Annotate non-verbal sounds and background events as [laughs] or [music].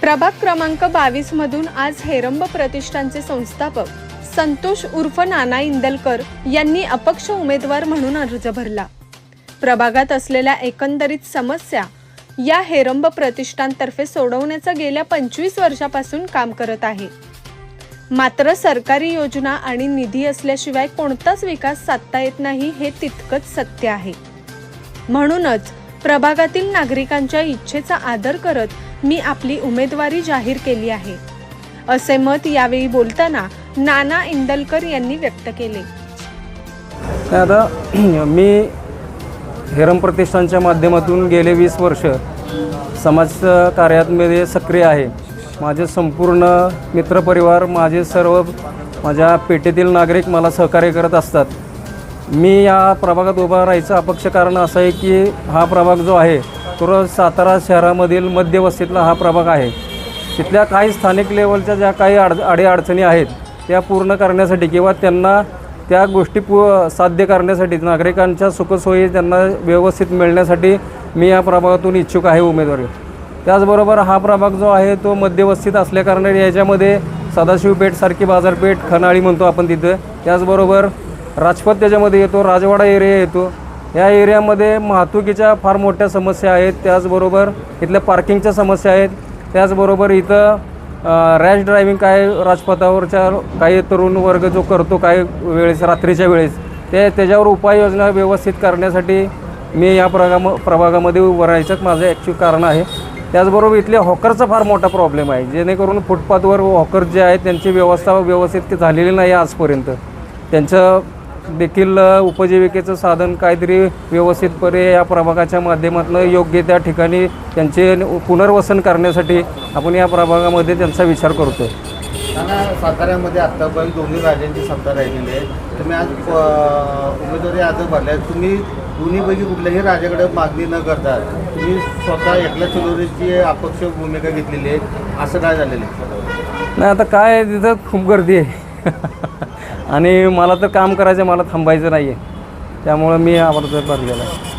प्रभाग क्रमांक बावीस मधून आज हेरंब प्रतिष्ठानचे संस्थापक संतोष उर्फ नाना इंदलकर यांनी अपक्ष उमेदवार म्हणून अर्ज भरला. प्रभागात असलेल्या एकंदरीत समस्या या हेरंब प्रतिष्ठानतर्फे सोडवण्याचं गेल्या पंचवीस वर्षापासून काम करत आहे. मात्र सरकारी योजना आणि निधी असल्याशिवाय कोणताच विकास साधता येत नाही हे तितकंच सत्य आहे. म्हणूनच प्रभागातील नागरिकांच्या इच्छेचा आदर करत मी आपली उमेदवारी जाहीर केली आहे. असे मत यावेळी बोलताना नाना इंदलकर यांनी व्यक्त केले. नाही आता [clears throat] मी हेरम प्रतिष्ठानच्या माध्यमातून गेले वीस वर्ष समाज कार्यामध्ये सक्रिय आहे. माझे संपूर्ण मित्रपरिवार माझे सर्व माझ्या पेठेतील नागरिक मला सहकार्य करत असतात. मी या प्रभागात उभा राहायचं अपक्ष कारण असं आहे की हा प्रभाग जो आहे तो सातारा शहरामधील मध्यवस्तीतला हा प्रभाग आहे. तिथल्या काही स्थानिक लेवलच्या ज्या काही अड अडीअडचणी आहेत त्या पूर्ण करण्यासाठी किंवा त्यांना त्या गोष्टी पू साध्य करण्यासाठी नागरिकांच्या सुखसोयी त्यांना व्यवस्थित मिळण्यासाठी मी या प्रभागातून इच्छुक आहे उमेदवारी. त्याचबरोबर हा प्रभाग जो आहे तो मध्यवस्थित असल्याकारणाने याच्यामध्ये सदाशिवपेठसारखी बाजारपेठ खनाळी म्हणतो आपण तिथं. त्याचबरोबर राजपथ त्याच्यामध्ये येतो राजवाडा एरिया येतो. या एरियामध्ये वाहतुकीच्या फार मोठ्या समस्या आहेत. त्याचबरोबर इथल्या पार्किंगच्या समस्या आहेत. त्याचबरोबर इथं रॅश ड्रायव्हिंग काय राजपथावरच्या काही तरुण वर्ग जो करतो काही वेळेस रात्रीच्या वेळेस ते त्याच्यावर उपाययोजना व्यवस्थित करण्यासाठी मी या प्रभागाम प्रभागामध्ये उभं राहायचं माझं ॲक्च्युअल कारण आहे. त्याचबरोबर इथल्या हॉकरचा फार मोठा प्रॉब्लेम आहे. जेणेकरून फुटपाथवर हॉकर जे आहेत त्यांची व्यवस्था व्यवस्थित झालेली नाही आजपर्यंत. त्यांचं देखील उपजीविकेचं साधन काहीतरी व्यवस्थितपणे या प्रभागाच्या माध्यमातून योग्य त्या ठिकाणी त्यांचे पुनर्वसन करण्यासाठी आपण या प्रभागामध्ये त्यांचा विचार करतो साताऱ्यामध्ये आत्तापर्यंत दोन्ही राज्यांची सत्ता राहिलेली आहे. तुम्ही आज उमेदवारी अर्ज भरल्या तुम्ही दोन्हीपैकी कुठल्याही राजाकडे मागणी न करता तुम्ही स्वतः एकल्या चलोरीची अपक्ष भूमिका घेतलेली आहे. असं काय झालेलं आहे? नाही आता काय आहे, तिथं खूप गर्दी आहे. [laughs] आणि मला तर काम करायचं आहे, मला थांबायचं नाही आहे त्यामुळं मी आवडतं भरलेलं आहे